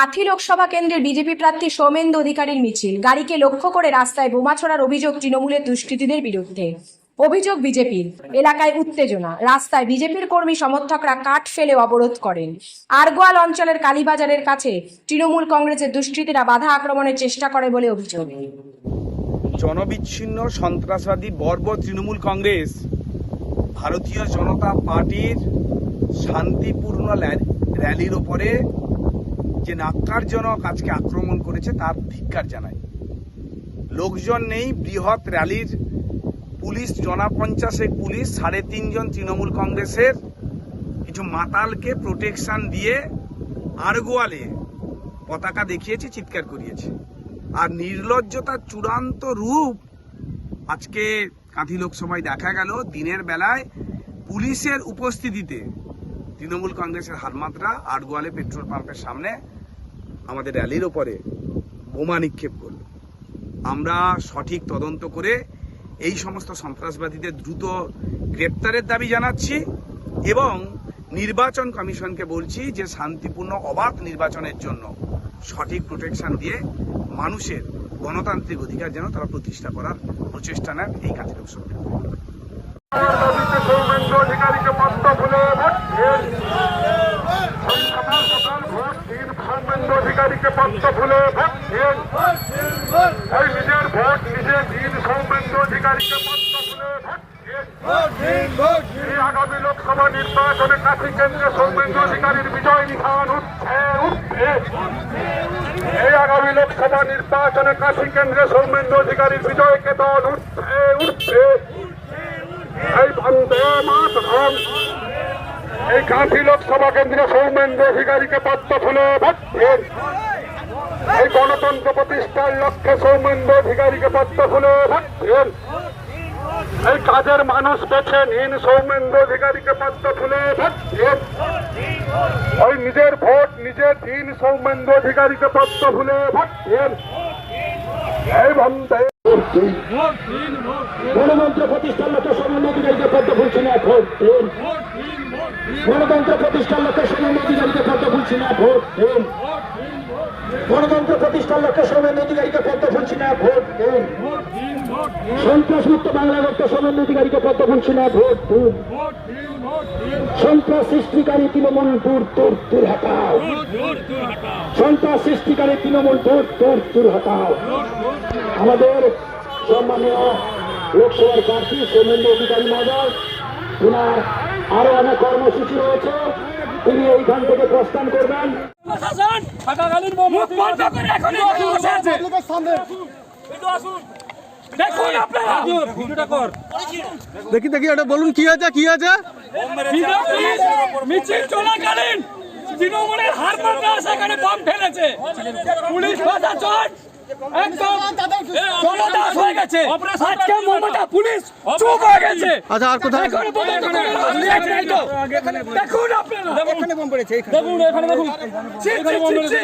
কাথি লোকসভা কেন্দ্রের বিজেপি প্রার্থী সৌমেন্দু অধিকারীর মিছিল। গাড়িকে লক্ষ্য করে রাস্তায় বোমা ছোড়ার অভিযোগ তৃণমূলের দুষ্কৃতীদের বিরুদ্ধে। অভিযোগ বিজেপির। এলাকায় উত্তেজনা। রাস্তায় বিজেপির কর্মী সমর্থকরা কাঠ ফেলে অবরোধ করেন। আরগোয়াল অঞ্চলের কালীবাজারের কাছে তৃণমূল কংগ্রেসের দুষ্কৃতীরা বাধা আক্রমণের চেষ্টা করে বলে অভিযোগ। জনবিচ্ছিন্ন, সন্ত্রাসবাদী, বর্বর তৃণমূল কংগ্রেস ভারতীয় জনতা পার্টির শান্তিপূর্ণ র্যালির ওপরে যে নাক্কারজনক আজকে আক্রমণ করেছে তার ধিক্কার জানাই। লোকজন নেই, বৃহৎ র্যালির পুলিশ জনা পঞ্চাশেক পুলিশ, সাড়ে তিনজন তৃণমূল কংগ্রেসের, কিছু মাতালকে প্রোটেকশন দিয়ে আরগোয়ালে পতাকা দেখিয়েছে, চিৎকার করিয়েছে। আর নির্লজ্জতার চূড়ান্ত রূপ আজকে কাঁথি লোকসভায় দেখা গেল, দিনের বেলায় পুলিশের উপস্থিতিতে তৃণমূল কংগ্রেসের হারমাত্রা আটগোয়ালে পেট্রোল পাম্পের সামনে আমাদের র্যালির ওপরে বোমা নিক্ষেপ করল। আমরা সঠিক তদন্ত করে এই সমস্ত সন্ত্রাসবাদীদের দ্রুত গ্রেপ্তারের দাবি জানাচ্ছি এবং নির্বাচন কমিশনকে বলছি যে শান্তিপূর্ণ অবাধ নির্বাচনের জন্য সঠিক প্রোটেকশন দিয়ে মানুষের গণতান্ত্রিক অধিকার যেন তারা প্রতিষ্ঠা করার প্রচেষ্টা নেন এই কাজের লোকসভা দাবিতে সৌমেন্দ্র অধিকারীকে পদ্ম ফুলে ভোট দিন সকাল সকাল ভোট দিন ভোট দিন। ওই নিজের ভোট নিজে দিন সৌমেন্দ্র অধিকারীকে ভোট দিন। এই আগামী লোকসভা নির্বাচনে কাশী কেন্দ্রে সৌমেন্দ্র অধিকারীর বিজয় নিশান উঠছে এই আগামী লোকসভা নির্বাচনে কাশী কেন্দ্রে সৌমেন্দ্র অধিকারীর বিজয় কেতন উঠছে উঠবে এই বন্দে মাতরম। এই কাঁথি লোকসভা কেন্দ্রে সৌমেন্দ্র অধিকারীকে পদ্ম ফুলে ভোট দিন এই গণতন্ত্র প্রতিষ্ঠার লক্ষ্যে সৌমেন্দ্র অধিকারীকে পদ্ম ফুলে ভোট দিন এই কাজের মানুষ বেছে নিন সৌমেন্দ্র অধিকারীকে পদ্ম ফুলে ভোট দিন ওই নিজের ভোট নিজের দিন সৌমেন্দ্র অধিকারীকে পদ্ম ফুলে ভোট দিন এই গণতন্ত্র প্রতিষ্ঠার লক্ষ্যে সমন্বয় অধিকারীকে পদ্ম ফুলছে না ভোট দিন গণতন্ত্র প্রতিষ্ঠার লক্ষ্যে সমন্বয় অধিকারীকে পদ্ম ফুলছে না ভোট দিন। গণতন্ত্র প্রতিষ্ঠার লক্ষ্যে সমন্বয় অধিকারীকে পদ্ম ফুলছে না ভোট দিন। সন্ত্রাসমুক্ত বাংলা লক্ষ্যে সমন্বয় অধিকারীকে পদ্ম ফুলছে না ভোট দিন। সন্ত্রাস সৃষ্টিকারী তৃণমূল, দূর দূর দূর হটাও। সন্ত্রাস সৃষ্টিকারী তৃণমূল, দূর দূর দূর হটাও। আমাদের সম্মানীয় লোকসভার প্রার্থী সৌমেন্দ্র অধিকারী মহোদয় ওনার আরও অনেক কর্মসূচি রয়েছে। তিনি এইখান থেকে প্রস্থান করবেন। দেখি দেখি এটা বলুন কি আছে কি আছে মিছিল চলাকালীন তৃণমূলের হার মাত্রা সেখানে বম ফেলেছে। পুলিশ প্রশাসন একদম হয়ে গেছে। আজকে মমতা পুলিশ চুপ হয়ে গেছে। আচ্ছা আর কোথায়? এখন দেখুন আপনারা। এখানে বম পড়েছে দেখুন এখানে দেখুন। ছি, ছি, ছি।